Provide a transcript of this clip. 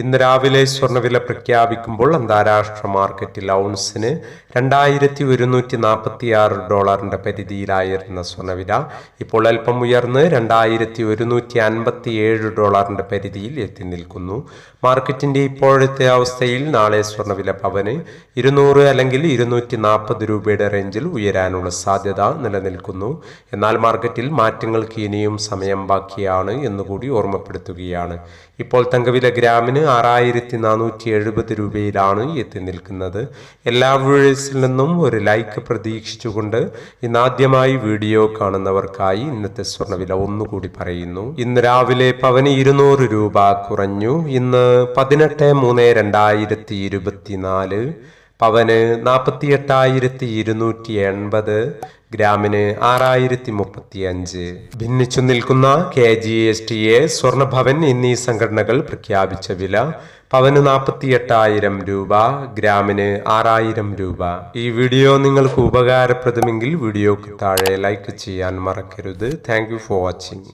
ഇന്ന് രാവിലെ സ്വർണവില പ്രഖ്യാപിക്കുമ്പോൾ അന്താരാഷ്ട്ര മാർക്കറ്റിൽ ഔൺസിന് രണ്ടായിരത്തി ഒരുന്നൂറ്റി നാൽപ്പത്തി ആറ് ഡോളറിന്റെ പരിധിയിലായിരുന്ന സ്വർണവില ഇപ്പോൾ അല്പം ഉയർന്ന് രണ്ടായിരത്തി ഒരുന്നൂറ്റി അൻപത്തി ഏഴ് ഡോളറിന്റെ പരിധിയിൽ എത്തി നിൽക്കുന്നു. മാർക്കറ്റിന്റെ ഇപ്പോഴത്തെ അവസ്ഥയിൽ നാളെ സ്വർണവില പവന് ഇരുന്നൂറ് അല്ലെങ്കിൽ ഇരുന്നൂറ്റി നാൽപ്പത് രൂപയുടെ റേഞ്ചിൽ ഉയരാനുള്ള സാധ്യത നിലനിൽക്കുന്നു. എന്നാൽ മാർക്കറ്റിൽ മാറ്റങ്ങൾക്ക് ഇനിയും സമയം ബാക്കിയാണ് എന്നുകൂടി ഓർമ്മപ്പെടുത്തുകയാണ്. ഇപ്പോൾ തങ്കവില ഗ്രാമിന് ആറായിരത്തി നാനൂറ്റി എഴുപത് രൂപയിലാണ് എത്തി നിൽക്കുന്നത്. എല്ലാ വ്യൂഴേഴ്സിൽ നിന്നും ഒരു ലൈക്ക് പ്രതീക്ഷിച്ചുകൊണ്ട് ഇന്നാദ്യമായി വീഡിയോ കാണുന്നവർക്കായി ഇന്നത്തെ സ്വർണവില ഒന്നുകൂടി പറയുന്നു. ഇന്ന് രാവിലെ പവന് ഇരുന്നൂറ് രൂപ കുറഞ്ഞു. ഇന്ന് പതിനെട്ട് മൂന്ന് രണ്ടായിരത്തി ഇരുപത്തിനാല് പവന് നാൽപ്പത്തി എട്ടായിരത്തി ഇരുന്നൂറ്റി എൺപത് ഗ്രാമിന് ആറായിരത്തി മുപ്പത്തി അഞ്ച് ഭിന്നിച്ചു നിൽക്കുന്ന K G S T A Swarnabhavan എന്നീ സംഘടനകൾ പ്രഖ്യാപിച്ച വില പവന് നാൽപ്പത്തി എട്ടായിരം രൂപ ഗ്രാമിന് ആറായിരം രൂപ. ഈ വീഡിയോ നിങ്ങൾക്ക് ഉപകാരപ്രദമെങ്കിൽ വീഡിയോക്ക് താഴെ ലൈക്ക് ചെയ്യാൻ മറക്കരുത്. Thank for watching.